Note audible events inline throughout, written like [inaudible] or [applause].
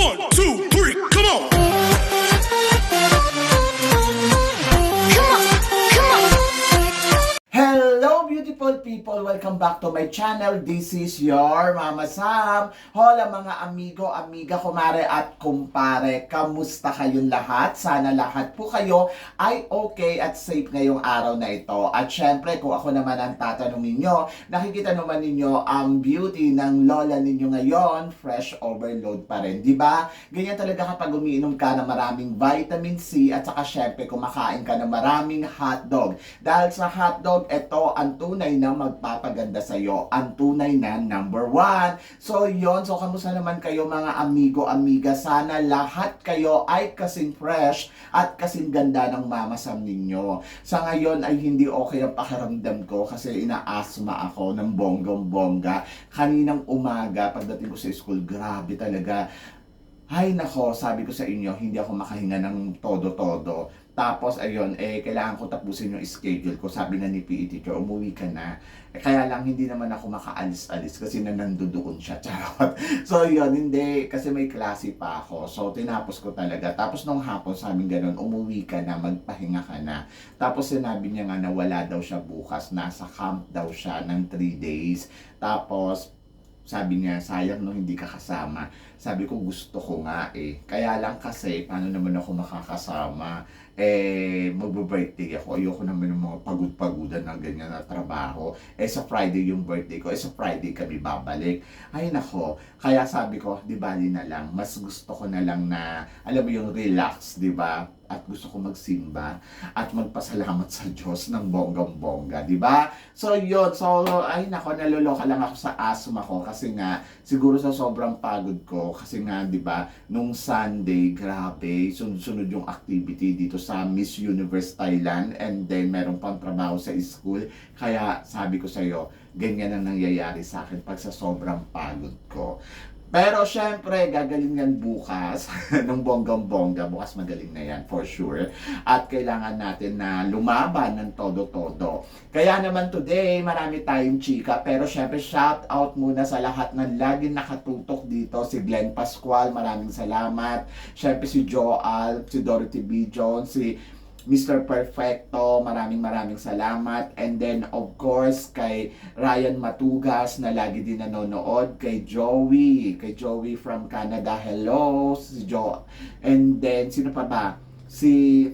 One, two, people! Welcome back to my channel. This is your Mama Sam. Hola mga amigo, amiga, kumare at kumpare. Kamusta kayong lahat? Sana lahat po kayo ay okay at safe ngayong araw na ito. At syempre, kung ako naman ang tatanungin nyo, nakikita naman ninyo ang beauty ng lola ninyo ngayon, fresh overload pa rin. Di ba? Ganyan talaga kapag umiinom ka ng maraming vitamin C at saka syempre kumakain ka ng maraming hotdog. Dahil sa hotdog, ito ang tunay na magpapaganda sa iyo. Ang tunay na number one. So yon so kamusta naman kayo mga amigo, amiga? Sana lahat kayo ay kasing fresh at kasing ganda ng mamasam ninyo. Sa ngayon ay hindi okay ang pakiramdam ko kasi ina-asthma ako ng bonggong-bongga. Kaninang umaga, pagdating ko sa school, grabe talaga. Ay nako, sabi ko sa inyo, hindi ako makahinga ng todo-todo. Tapos ayun, eh kailangan ko tapusin yung schedule ko. Sabi nga ni PE teacher, umuwi ka na. Eh, kaya lang hindi naman ako makaalis-alis kasi na nandoon siya. [laughs] Charot. So yun, hindi kasi may klase pa ako. So tinapos ko talaga. Tapos nung hapon sabi ganun, umuwi ka na, magpahinga ka na. Tapos sinabi niya nga na wala daw siya bukas. Nasa camp daw siya ng 3 days. Tapos sabi niya, sayang no hindi ka kasama. Sabi ko, gusto ko nga eh. Kaya lang kasi, paano naman ako makakasama? Eh, magbe-birthday ako. Ayoko naman ng mga pagod-pagudan ng ganyan na trabaho. Eh, sa Friday yung birthday ko. Eh, sa Friday kami babalik. Ay, nako. Kaya sabi ko, di bali na lang. Mas gusto ko na lang na, alam mo yung relax, di ba? At gusto ko magsimba at magpasalamat sa Diyos ng bonggang-bongga, di ba? So, yun. So, ay nako, naluloka lang ako sa asthma ko kasi nga, siguro sa sobrang pagod ko, kasi nga, di ba, nung Sunday, grabe, sunod-sunod yung activity dito sa Miss Universe Thailand and then meron pang trabaho sa school. Kaya, sabi ko sa'yo, ganyan ang nangyayari sa akin pag sa sobrang pagod ko. Pero syempre, gagaling yan bukas [laughs] ng bonggang-bongga. Bukas magaling na yan, for sure. At kailangan natin na lumaban ng todo-todo. Kaya naman today, marami tayong chika. Pero syempre, shout out muna sa lahat ng laging nakatutok dito. Si Glenn Pascual, maraming salamat. Syempre si Joal, si Dorothy B. Jones, si Mr. Perfecto, maraming maraming salamat. And then, of course, kay Ryan Matugas na lagi din nanonood. Kay Joey, kay Joey from Canada, hello. Si Jo. And then, sino pa ba? Si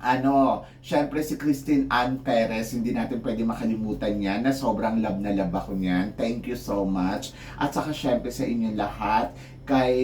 ano, syempre si Christine Ann Perez, hindi natin pwede makalimutan yan na sobrang love na love ako niyan. Thank you so much. At saka syempre sa inyo lahat, kay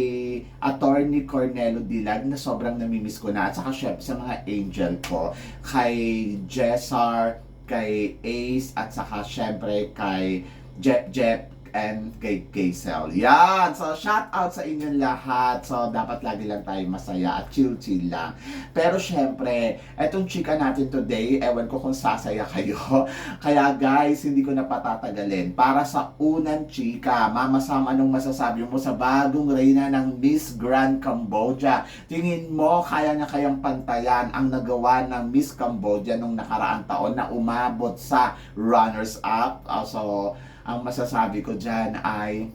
Attorney Cornelo Dilag na sobrang namimiss ko na. At saka syempre sa mga angel ko, kay Jessar, kay Ace, at saka syempre kay Jep Jep and kay Kaysel. Yan! So, shout out sa inyong lahat. So, dapat lagi lang tayo masaya at chill-chill lang. Pero syempre, etong chika natin today, ewan ko kung sasaya kayo. [laughs] Kaya guys, hindi ko na patatagalin. Para sa unang chika, Mama Sam, anong masasabi mo sa bagong reyna ng Miss Grand Cambodia? Tingin mo, kaya na kayang pantayan ang nagawa ng Miss Cambodia nung nakaraang taon na umabot sa runners-up? Uh, so, ang masasabi ko dyan ay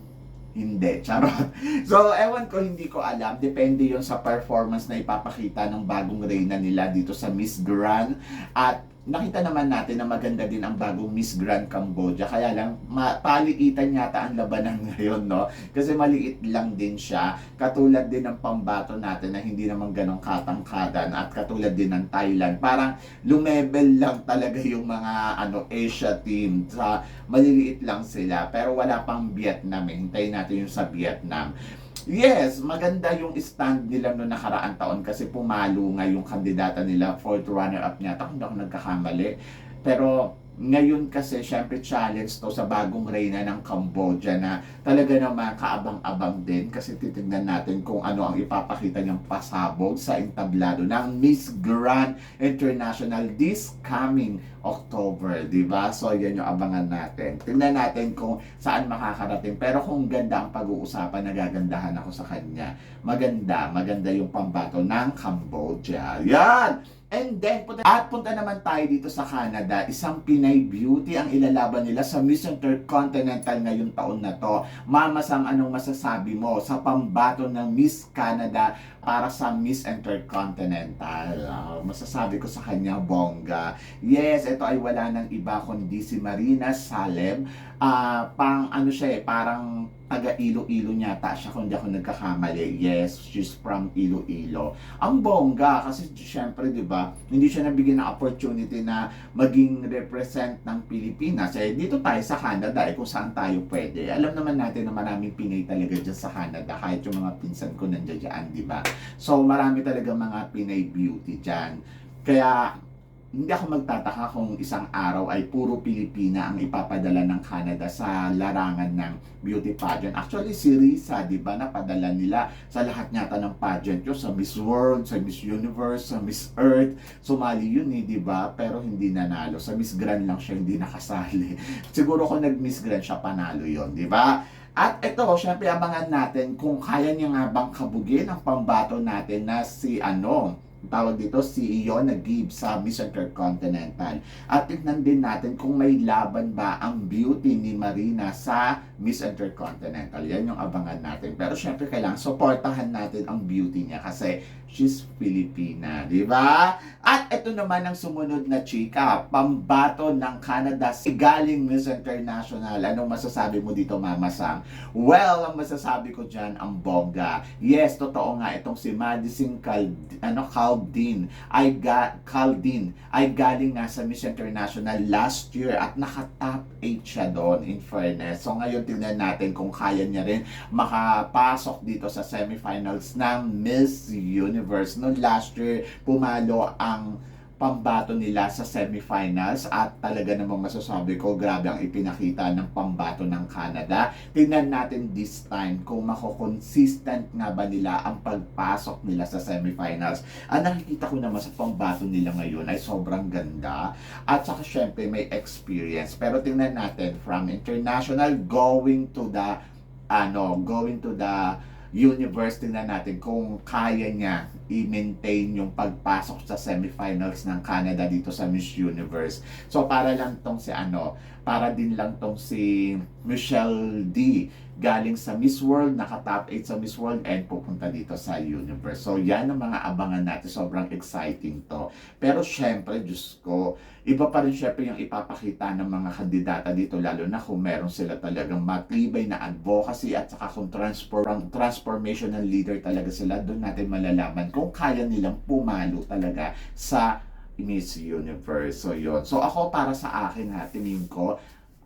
hindi, charot. [laughs] So, ewan ko, hindi ko alam. Depende yon sa performance na ipapakita ng bagong reyna nila dito sa Miss Grand. At nakita naman natin na maganda din ang bagong Miss Grand Cambodia. Kaya lang, paliitan yata ang labanan [laughs] ngayon, no? Kasi maliit lang din siya. Katulad din ng pambato natin na hindi naman ganong katangkadan at katulad din ng Thailand. Parang lumebel lang talaga yung mga ano Asia team. Sa maliliit lang sila. Pero wala pang Vietnam eh. Hintayin natin yung sa Vietnam. Yes, maganda yung stand nila noong nakaraang taon kasi pumalo nga yung kandidata nila, fourth runner-up niya. Hindi ako nagkakamali. Pero ngayon kasi, syempre challenge to sa bagong reyna ng Cambodia na talaga naman kaabang-abang din kasi titignan natin kung ano ang ipapakita niyang pasabog sa entablado ng Miss Grand International this coming October, di ba? So, yan yung abangan natin. Tingnan natin kung saan makakarating. Pero kung ganda ang pag-uusapan, nagagandahan ako sa kanya. Maganda, maganda yung pambato ng Cambodia. Yan! And then, punta, at punta naman tayo dito sa Canada. Isang Pinay beauty ang ilalaban nila sa Miss Intercontinental ngayong taon na to. Mama Sam, anong masasabi mo sa pambato ng Miss Canada para sa Miss Intercontinental? Ah, masasabi ko sa kanya, bongga. Yes, ito ay wala nang iba kundi si Marina Salem. Ah, pang ano siya eh, parang taga Iloilo nyata siya kung di ako nagkakamali. Yes, she's from Iloilo. Ang bongga kasi syempre 'di ba, hindi siya nabigyan ng opportunity na maging represent ng Pilipinas. Eh dito tayo sa Canada eh kung saan tayo pwede. Alam naman natin na maraming Pinay talaga dyan sa Canada kahit yung mga pinsan ko nandiyan 'di ba? So marami talaga mga Pinay beauty dyan. Kaya hindi ako magtataka kung isang araw ay puro Pilipina ang ipapadala ng Canada sa larangan ng beauty pageant. Actually, si Risa, di ba, napadala nila sa lahat nyata ng pageant yun, sa Miss World, sa Miss Universe, sa Miss Earth. Sumali yun eh, di ba? Pero hindi nanalo. Sa Miss Grand lang siya hindi nakasali. [laughs] Siguro kung nag-Miss Grand siya, panalo yun, di ba? At ito, syempre abangan natin kung kaya niya nga bang kabugin ang pambato natin na si ano, tawag dito si Iona Gibbs sa Miss Intercontinental. At tignan din natin kung may laban ba ang beauty ni Marina sa Miss Intercontinental. Yan yung abangan natin. Pero syempre kailangan supportahan natin ang beauty niya kasi she's Filipina, di ba? At ito naman ang sumunod na chika, pambato ng Canada si galing Miss International. Anong masasabi mo dito, Mama Sam? Well, ang masasabi ko dyan, ang bongga. Yes, totoo nga itong si Madison Cal, ano, Caldin ay ga, Caldin ay galing nga sa Miss International last year at naka-top 8 siya doon in fairness. So ngayon tingnan natin kung kaya niya rin makapasok dito sa semifinals ng Miss Universe. No last year pumalo ang pambato nila sa semifinals at talaga namang masasabi ko grabe ang ipinakita ng pambato ng Canada. Tingnan natin this time kung mako-consistent nga ba nila ang pagpasok nila sa semifinals. Ang nakikita ko naman sa pambato nila ngayon ay sobrang ganda at saka syempre may experience. Pero tingnan natin from international going to the ano, going to the universe, tingnan natin kung kaya niya i-maintain yung pagpasok sa semifinals ng Canada dito sa Miss Universe. So para lang tong si ano, para din lang tong si Michelle D galing sa Miss World, naka-top 8 sa Miss World and pupunta dito sa Universe. So yan ang mga abangan natin, sobrang exciting to. Pero syempre, Diyos ko, iba pa rin syempre yung ipapakita ng mga kandidata dito, lalo na kung meron sila talagang matibay na advocacy at saka kung transform, transformational leader talaga sila, doon natin malalaman kung kaya nilang pumalo talaga sa Miss Universe. So, yun. So, ako para sa akin ha, tingin ko,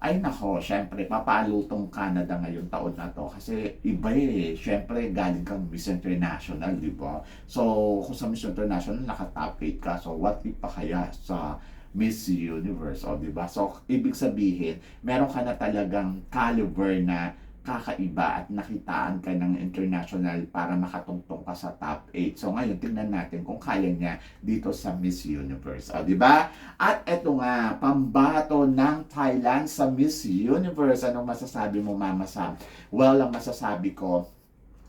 ay nako, syempre, papalo tong Canada ngayon taon na to. Kasi iba eh, syempre, galing kang Miss International, di ba? So, kung sa Miss International, naka-top 8 ka. So, what if pa kaya sa Miss Universe, o di ba? So, ibig sabihin, meron ka na talagang caliber na kakaiba at nakitaan ka ng international para makatungtong ka sa top 8. So ngayon, tingnan natin kung kaya niya dito sa Miss Universe. O, di ba? At eto nga, pambato ng Thailand sa Miss Universe. Anong masasabi mo, Mama Sam? Well, ang masasabi ko,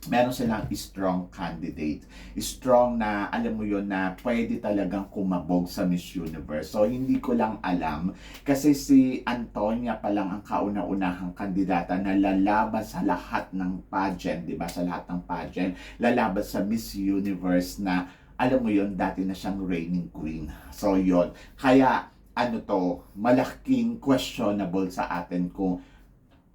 meron silang strong candidate. Strong na, alam mo yon na pwede talagang kumabog sa Miss Universe. So, hindi ko lang alam. Kasi si Antonia pa lang ang kauna-unahang kandidata na lalaban sa lahat ng pageant, di ba? Sa lahat ng pageant. Lalaban sa Miss Universe na, alam mo yon dati na siyang reigning queen. So, yon Kaya, ano to, malaking questionable sa atin kung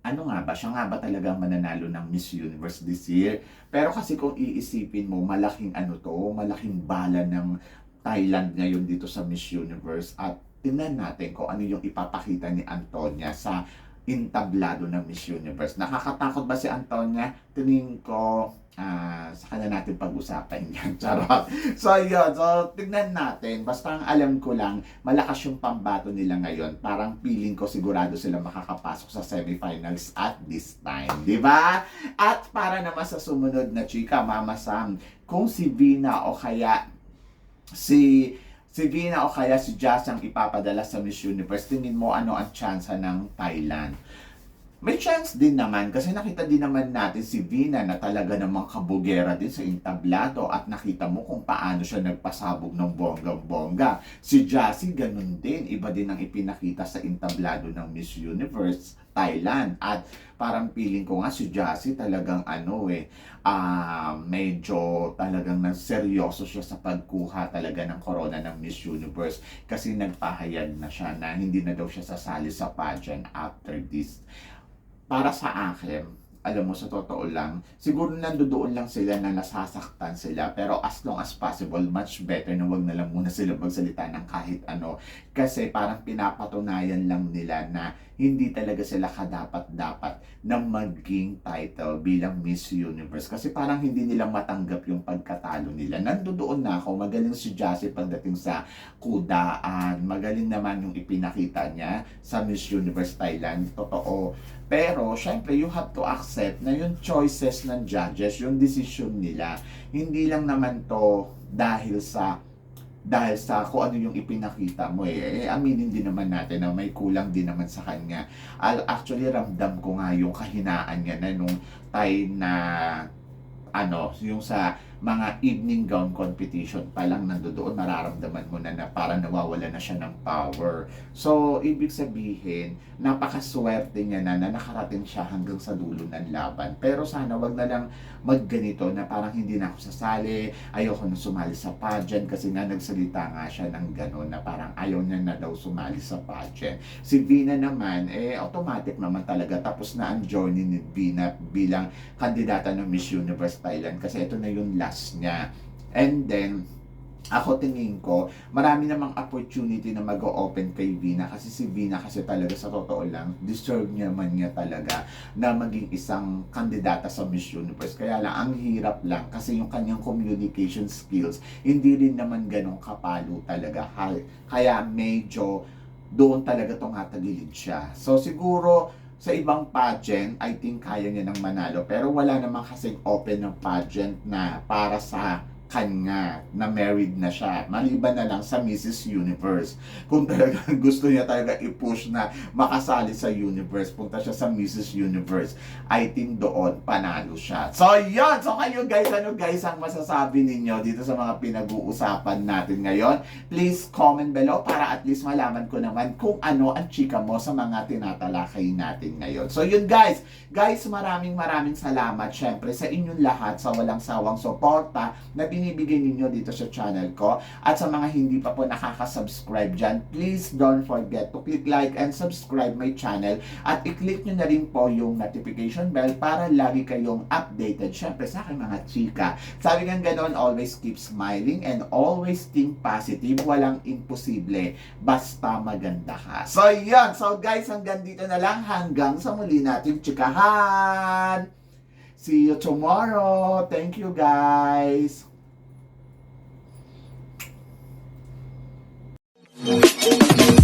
ano nga ba, siya nga ba talagang mananalo ng Miss Universe this year? Pero kasi kung iisipin mo, malaking ano to, malaking bala ng Thailand ngayon dito sa Miss Universe at tingnan natin kung ano yung ipapakita ni Antonia sa intablado ng Miss Universe. Nakakatakot ba si Antonia? Tingin ko, ah, sa kanya natin pag-usapan yan. [laughs] Charot. So, yun. So, tignan natin. Basta ang alam ko lang, malakas yung pambato nila ngayon. Parang feeling ko sigurado sila makakapasok sa semifinals at this time. Ba? At para naman sa sumunod na chika, Mama Sam, kung si Vina o kaya si si Vina o kaya si Jazz ang ipapadala sa Miss Universe, tingin mo ano ang tsansa ng Thailand? May chance din naman kasi nakita din naman natin si Vina na talaga namang kabugera din sa entablado at nakita mo kung paano siya nagpasabog ng bonggang-bongga. Si Jassy ganun din, iba din ang ipinakita sa entablado ng Miss Universe Thailand. At parang feeling ko nga si Jassy talagang ano eh ah medyo talagang seryoso siya sa pagkuha talaga ng corona ng Miss Universe. Kasi nagpahayag na siya na hindi na daw siya sasali sa pageant after this para sa akin, alam mo, sa totoo lang, siguro nandoon lang sila na nasasaktan sila. Pero as long as possible, much better na wag na lang muna sila magsalita ng kahit ano. Kasi parang pinapatunayan lang nila na hindi talaga sila kadapat-dapat na maging title bilang Miss Universe. Kasi parang hindi nila matanggap yung pagkatalo nila. Nandoon na ako, magaling si Jassy pagdating sa kudaan. Magaling naman yung ipinakita niya sa Miss Universe Thailand. Totoo. Pero, syempre, you have to accept na yung choices ng judges, yung decision nila, hindi lang naman to dahil sa dahil sa kung ano yung ipinakita mo eh, eh aminin din naman natin na may kulang din naman sa kanya. Al- Actually, ramdam ko nga yung kahinaan niya na nung time na ano, yung sa mga evening gown competition pa lang nandoon, mararamdaman mo na na parang nawawala na siya ng power. So, ibig sabihin, napakaswerte niya na na nakarating siya hanggang sa dulo ng laban. Pero sana wag na lang magganito na parang hindi na ako sasali, ayoko na sumali sa pageant kasi nga nagsalita nga siya ng gano'n na parang ayaw niya na daw sumali sa pageant. Si Vina naman, eh automatic naman talaga tapos na ang journey ni Vina bilang kandidata ng Miss Universe Thailand kasi ito na yung last niya. And then, ako tingin ko, marami namang opportunity na mag-open kay Vina kasi si Vina kasi talaga sa totoo lang, deserve niya man niya talaga na maging isang kandidata sa Miss Universe. Kaya lang, ang hirap lang kasi yung kanyang communication skills, hindi rin naman ganong kapalo talaga. Kaya medyo doon talaga tumatagilid siya. So siguro, sa ibang pageant, I think kaya niya nang manalo. Pero wala naman kasing open ng pageant na para sa kanya na married na siya. Maliban na lang sa Mrs. Universe. Kung talagang [laughs] gusto niya talaga i-push na makasali sa Universe, punta siya sa Mrs. Universe. I think doon panalo siya. So, yun! So, kayo guys, ano guys ang masasabi ninyo dito sa mga pinag-uusapan natin ngayon? Please comment below para at least malaman ko naman kung ano ang chika mo sa mga tinatalakay natin ngayon. So, yun guys. Guys, maraming maraming salamat syempre sa inyong lahat sa walang sawang suporta na binibigay ninyo dito sa channel ko. At sa mga hindi pa po nakaka-subscribe dyan, please don't forget to click like and subscribe my channel. At i-click nyo na rin po yung notification bell para lagi kayong updated. Syempre sa aking mga chika. Sabi nga ganon, always keep smiling and always think positive. Walang imposible. Basta maganda ka. So, yan. So, guys, hanggang dito na lang. Hanggang sa muli natin chikahan. See you tomorrow. Thank you, guys. Thank you.